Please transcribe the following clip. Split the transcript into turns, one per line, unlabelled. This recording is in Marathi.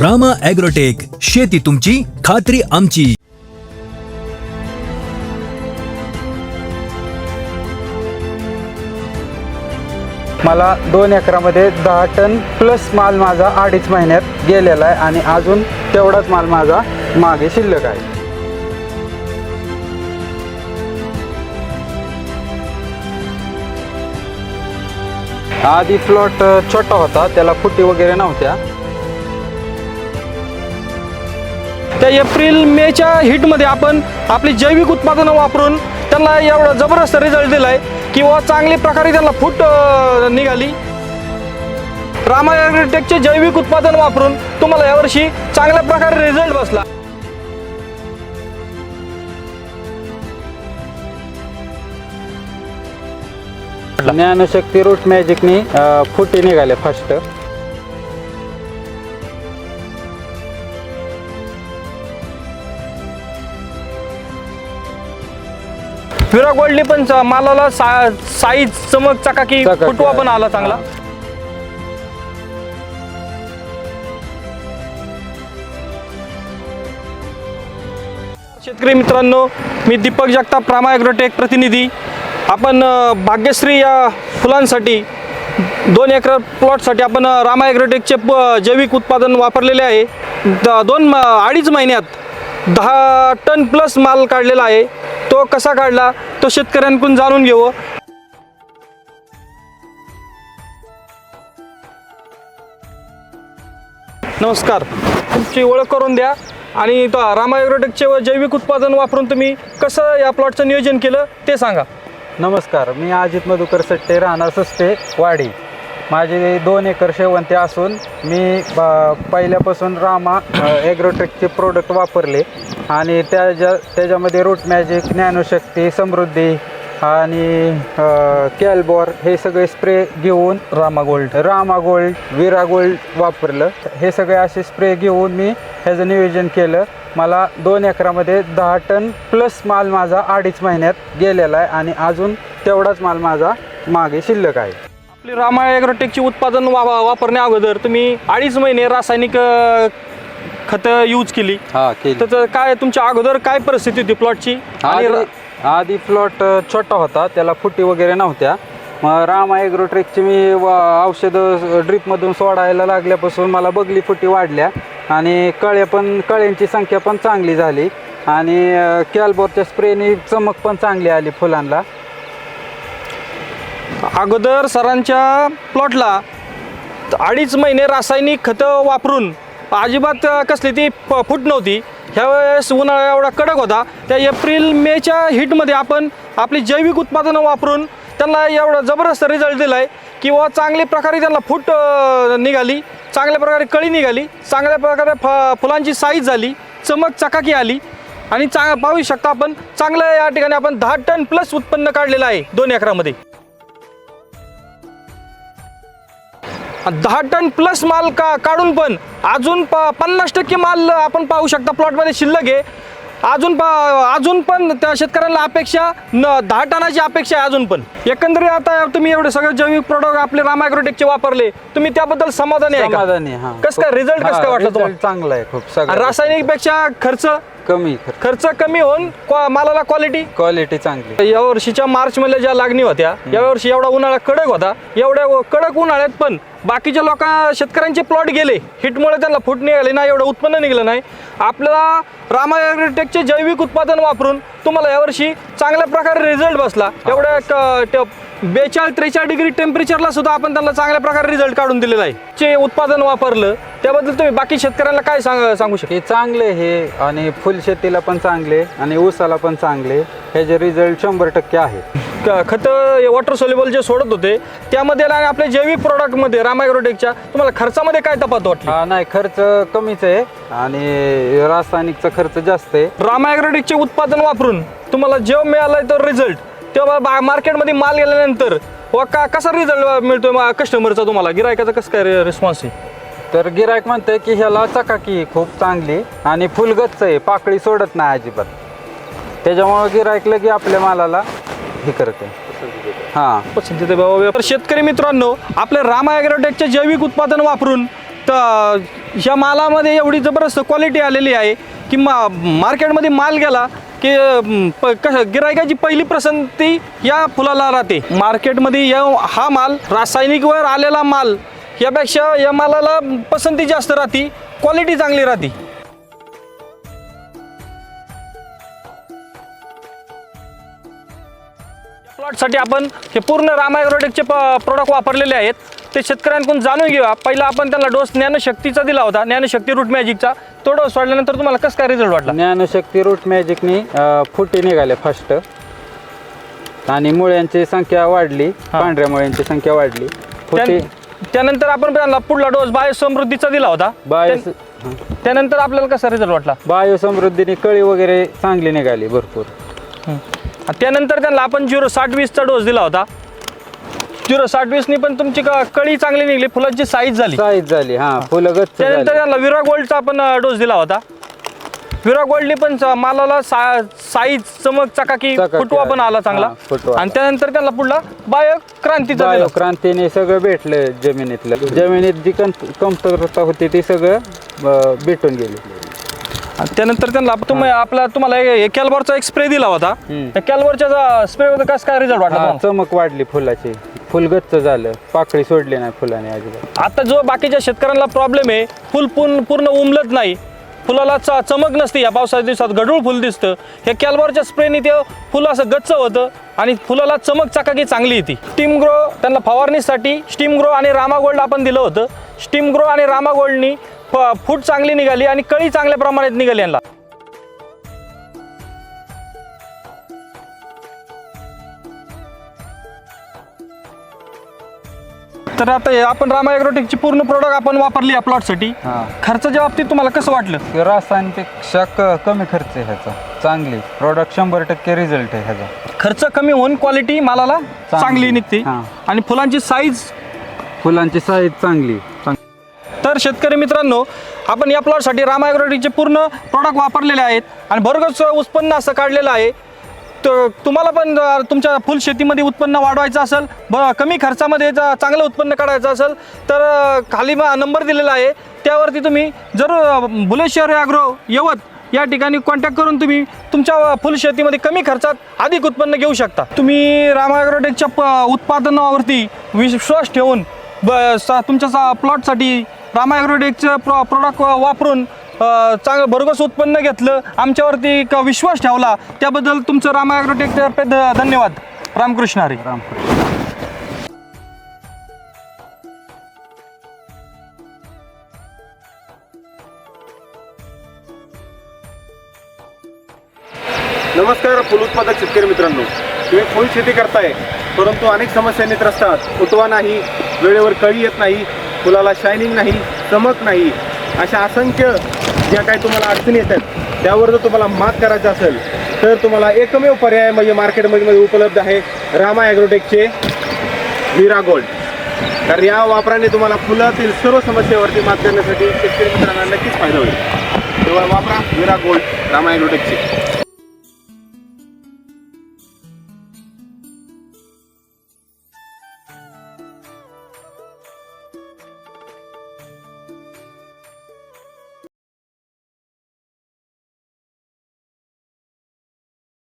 रामा ॲग्रोटेक शेती तुमची खात्री आमची.
मला दोन एकरामध्ये दहा टन प्लस माल माझा अडीच महिन्यात गेलेला आहे आणि अजून तेवढाच माल माझा मागे शिल्लक आहे. आधी प्लॉट छोटा होता त्याला फुटी वगैरे नव्हत्या.
त्या एप्रिल मेच्या हिटमध्ये आपण आपली जैविक उत्पादनं वापरून त्यांना एवढा जबरदस्त रिझल्ट दिलाय किंवा चांगल्या प्रकारे त्यांना फूट निघाली. रामा जैविक उत्पादन वापरून तुम्हाला यावर्षी चांगल्या प्रकारे रिझल्ट बसला.
ज्ञानशक्ती रूट मॅजिकनी फुटी निघाले फर्स्ट
विरा गोल्डने पण चा- मालाला सा साईज चमक चकाकी
चकाकी
फुटवा पण. आला चांगला. शेतकरी मित्रांनो मी दीपक जगताप रामा ॲग्रोटेक प्रतिनिधी आपण अ, भाग्यश्री या फुलांसाठी दोन एकर प्लॉटसाठी आपण अ, रामा ॲग्रोटेकचे प जैविक उत्पादन वापरलेले आहे द दोन म- अडीच महिन्यात दहा टन प्लस माल काढलेला आहे तो कसा काढला तो शेतकऱ्यांकडून जाणून घेऊ नमस्कार. तुमची ओळख करून द्या. आणि तो रामा व जैविक उत्पादन वापरून तुम्ही कसं या प्लॉटचं नियोजन केलं ते सांगा.
नमस्कार. मी अजित मधुकर सट्टे राहणार सस्ते वाडी. माझे दोन एकर शेवंती असून मी ब- पहिल्यापासून रामा ॲग्रोटेकचे प्रोडक्ट वापरले. आणि त्याच्या त्याच्यामध्ये रूट मॅजिक ज्ञानशक्ती समृद्धी आणि कॅलबॉर हे सगळे स्प्रे घेऊन
Rama gold
Rama gold Vira gold वापरलं. हे सगळे असे स्प्रे घेऊन मी ह्याचं नियोजन केलं. मला दोन एकरामध्ये दहा टन प्लस माल माझा अडीच महिन्यात गेलेला आहे आणि अजून तेवढाच माल माझा मागे शिल्लक आहे.
आपली रामा ॲग्रोटेकची उत्पादन वा वापरण्या अगोदर तुम्ही अडीच महिने रासायनिक खतं यूज केली.
हा केली.
त्याचं काय तुमच्या अगोदर काय परिस्थिती होती प्लॉटची आणि
आधी प्लॉट छोटा होता त्याला फुटी वगैरे नव्हत्या. मग रामा ॲग्रोट्रेकची मी व औषधं ड्रीपमधून सोडायला लागल्यापासून मला बगली फुटी वाढल्या. आणि कळे पण कळ्यांची संख्या पण चांगली झाली. आणि कॅलबोरच्या स्प्रेनी चमक पण चांगली आली फुलांना.
अगोदर सरांच्या प्लॉटला अडीच महिने रासायनिक खतं वापरून अजिबात कसली ती प फूट नव्हती. ह्यावेळेस उन्हाळा एवढा कडक होता. त्या एप्रिल मेच्या हिटमध्ये आपण आपली जैविक उत्पादनं वापरून त्यांना एवढा जबरदस्त रिझल्ट दिला आहे किंवा चांगल्या प्रकारे त्यांना फूट निघाली. चांगल्या प्रकारे कळी निघाली. चांगल्या प्रकारे फ फुलांची साईज झाली. चमक चकाकी आली. आणि चांग पाहू शकता आपण चांगलं या ठिकाणी आपण दहा टन प्लस उत्पन्न काढलेलं आहे दोन एकरामध्ये. दहा टन प्लस माल का काढून पण अजून प पन्नास टक्के माल आपण पाहू शकता प्लॉटमध्ये शिल्लक आहे. अजून प अजून पण त्या शेतकऱ्यांना अपेक्षा न दहा टनाची अपेक्षा आहे अजून पण. एकंदरीत आता तुम्ही एवढे सगळे जैविक प्रोडक्ट आपले रामायग्रोटेकचे वापरले तुम्ही त्याबद्दल समाधानी आहे का?
समाधानी हा.
कसं काय रिझल्ट कसं काय वाटलं तुम्हाला?
चांगला आहे खूप सगळं.
रासायनिकपेक्षा खर्च?
कमी
खर्च. कमी होऊन क्वा- मालाला क्वालिटी
क्वालिटी चांगली.
या वर्षीच्या मार्च मधल्या ज्या लागणी होत्या या वर्षी एवढा उन्हाळा कडक होता एवढ्या कडक उन्हाळ्यात पण बाकीच्या लोक शेतकऱ्यांचे प्लॉट गेले. हिटमुळे त्यांना फूट निघाली नाही एवढं उत्पन्न निघालं नाही. आपल्याला रामा ॲग्रोटेकचे जैविक उत्पादन वापरून तुम्हाला यावर्षी चांगल्या प्रकारे रिझल्ट बसला. एवढ्या बेचाळीस त्रेचाळीस डिग्री टेम्परेचरला सुद्धा आपण त्यांना चांगल्या प्रकारे रिझल्ट काढून दिलेला आहे. जे उत्पादन वापरलं. त्याबद्दल तुम्ही बाकी शेतकऱ्यांना काय सांग सांगू शकता?
हे चांगले हे आणि फुलशेतीला पण चांगले आणि ऊसाला पण चांगले. ह्याचे रिझल्ट शंभर टक्के आहे.
खतं वॉटर सोल्युबल जे सोडत होते त्यामध्ये आणि आपल्या जैविक प्रोडक्टमध्ये रामायग्रोटेकच्या तुम्हाला खर्चामध्ये काय तफात वाटली?
हा नाही खर्च कमीच आहे आणि रासायनिकचा खर्च जास्त आहे.
रामायग्रोटेकचे उत्पादन वापरून तुम्हाला जेव्हा मिळालाय तो रिझल्ट तेव्हा बा- मार्केटमध्ये माल गेल्यानंतर व का कसा रिझल्ट मिळतोय कस्टमरचा तुम्हाला? गिरायकाचा कसं काय रिस्पॉन्स आहे?
तर गिरायक म्हणतंय की ह्याला चकाकी आहे खूप चांगली आणि फुलगच्च आहे पाकळी सोडत नाही अजिबात. त्याच्यामुळं गिरायकलं की आपल्या मालाला हे करते हां.
पसंती ते तर शेतकरी मित्रांनो आपल्या रामा ॲग्रोटेकचे जैविक उत्पादन वापरून तर ह्या मालामध्ये एवढी जबरदस्त क्वालिटी आलेली आहे की मा मार्केटमध्ये माल गेला की अं, प कसं गिरायकाची पहिली पसंती या फुलाला राहते. मार्केटमध्ये या हा माल रासायनिकवर आलेला माल यापेक्षा या मालाला पसंती जास्त राहते क्वालिटी चांगली राहते. प्लॉटसाठी आपण हे पूर्ण रामायग्रोटेकचे प प्रोडक्ट वापरलेले आहेत. ते शेतकऱ्यांकडून जाणून घेऊया. पहिला आपण त्यांना डोस ज्ञानशक्तीचा दिला होता. ज्ञानशक्ती रूट मॅजिकचा तो डोस वाढल्यानंतर तुम्हाला कसं काय रिझल्ट वाटला?
ज्ञानशक्ती रूट मॅजिकनी फुटी निघाल्या फास्ट आणि मुळ्यांची संख्या वाढली. पांढऱ्या मुळ्यांची संख्या वाढली. फुटी
त्यानंतर आपण त्यांना पुढला डोस बायोसमृद्धीचा दिला होता.
बायो
त्यान- त्यानंतर आपल्याला कसा रिझल्ट वाटला?
बायोसमृद्धीने कळी वगैरे चांगली निघाली भरपूर.
त्यानंतर त्यांना आपण झिरो साठ वीसचा डोस दिला होता. झिरो साठ वीसनी पण तुमची क- कळी चांगली निघली फुलांची साईज झाली.
साईज झाली हा फुलं गच्च
त्यानंतर त्यांना विरा गोल्डचा आपण डोस दिला होता. विरा गोल्डने पण मालाला सा साईज चमक चकाकी
चकाकी
फुटवा पण
आली.
चांगला.
हा, फुटवा.
आणि त्यानंतर त्यांना पुढला बायो क्रांतीचा दिला.
क्रांतीने सगळं भेटलं जमिनीतलं. जमिनीत जी कम कमतरता होती ती सगळं अं, भेटून गेली.
आणि त्यानंतर त्यांना तुम्ही आपला तुम्हाला हे कॅलबॉरचा एक स्प्रे दिला होता. त्या कॅलबॉरच्या स्प्रे मध्ये कसं काय रिझल्ट वाटला
हा,
तुम्हाला?
चमक वाढली फुलाची. फुल गच्च झालं. पाकळी सोडली नाही फुलाने अजिबात.
आता जो बाकीच्या शेतकऱ्यांना प्रॉब्लेम आहे फुल पूर्ण पूर्ण उमलत नाही. फुलाला च चमक नसते. या पावसाच्या दिवसात गढूळ फुल दिसतं. हे कॅलबॉरच्या स्प्रेने ते फुल असं गच्च होतं आणि फुलाला चमक चकाकी चांगली येते स्टीम ग्रो त्यांना फवारणीसाठी स्टीम ग्रो आणि रामा गोल्ड आपण दिलं होतं. स्टीम ग्रो आणि रामा गोल्डनी फ- फूट चांगली निघाली आणि कळी चांगल्या प्रमाणात निघाली यांना. तर आता हे आपण रामा ॲग्रोटेकची पूर्ण प्रोडक्ट आपण वापरली या प्लॉटसाठी
हा.
खर्चाच्या बाबतीत तुम्हाला कसं वाटलं?
रासायनिकपेक्षा क कमी खर्च आहे ह्याचा. चांगली. प्रोडक्ट शंभर टक्के रिझल्ट आहे ह्याचा.
खर्च कमी होऊन क्वालिटी मालाला चांगली. निघते.
हां.
आणि फुलांची साईज
फुलांची साईज चांगली.
शेतकरी मित्रांनो आपण या प्लॉटसाठी रामा पूर्ण प्रॉडक्ट वापरलेले आहेत आणि भरगच उत्पन्न असं काढलेलं आहे. तर तुम्हाला पण तुमच्या फुल शेतीमध्ये उत्पन्न वाढवायचं असेल ब कमी खर्चामध्ये ज- चांगलं उत्पन्न काढायचं असेल तर खाली नंबर दिलेला आहे. त्यावरती तुम्ही जरूर भुलेश्वर बुलेश्वर ॲग्रो यवत या ठिकाणी कॉन्टॅक्ट करून तुम्ही तुमच्या फुल शेतीमध्ये कमी खर्चात अधिक उत्पन्न घेऊ शकता. तुम्ही रामाग्रोटेकच्या प उत्पादनावरती विश्वास ठेवून ब सा तुमच्या सा प्लॉटसाठी रामा ॲग्रोटेकचं प्रो प्रोडक्ट वापरून चांगलं भरघोस उत्पन्न घेतलं आमच्यावरती एक विश्वास ठेवला त्याबद्दल तुमचं रामा ॲग्रोटेकतर्फे ध- धन्यवाद. रामकृष्ण हरी
रामकृष्ण
नमस्कार फुल उत्पादक शेतकरी मित्रांनो. तुम्ही फुल शेती करताय परंतु अनेक समस्यांनी त्रस्त आहात उठवा नाही वेळेवर कळी येत नाही फुलाला शायनिंग नाही चमक नाही अशा असंख्य ज्या काही तुम्हाला अडचणी येतात त्यावर जर तुम्हाला मात करायचं असेल तर तुम्हाला एकमेव पर्याय म्हणजे मार्केटमध्ये म्हणजे उपलब्ध आहे रामा ॲग्रोटेकचे विरा गोल्ड तर या वापराने तुम्हाला फुलातील सर्व समस्येवरती मात करण्यासाठी शेतकरी मित्रांना नक्कीच फायदा होईल. तेव्हा वापरा विरा गोल्ड रामा ॲग्रोटेकचे.